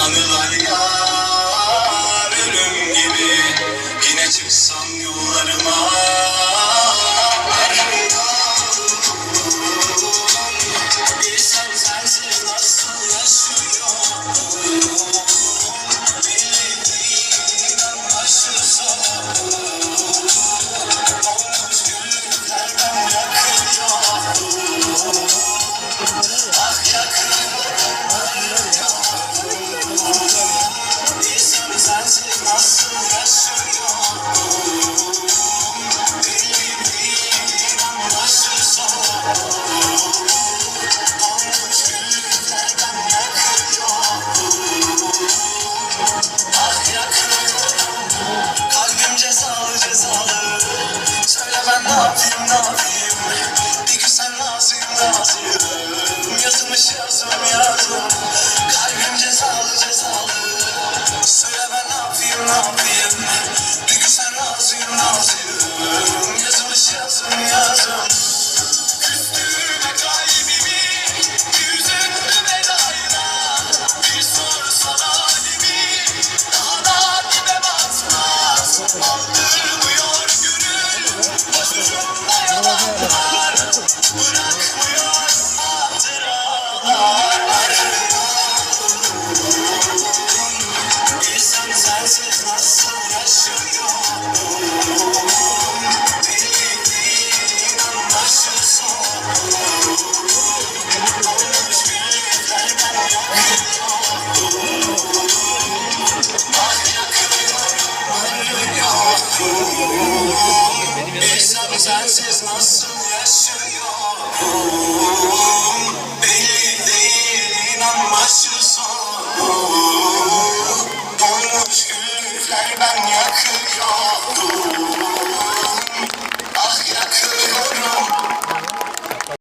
anılar yar ölüm gibi. Yine çıksam yollarıma. Bilsem sen Sensiz nasıl yaşıyorum Belli değil inan başı sonu Dolmuş güller ben yakıyorum.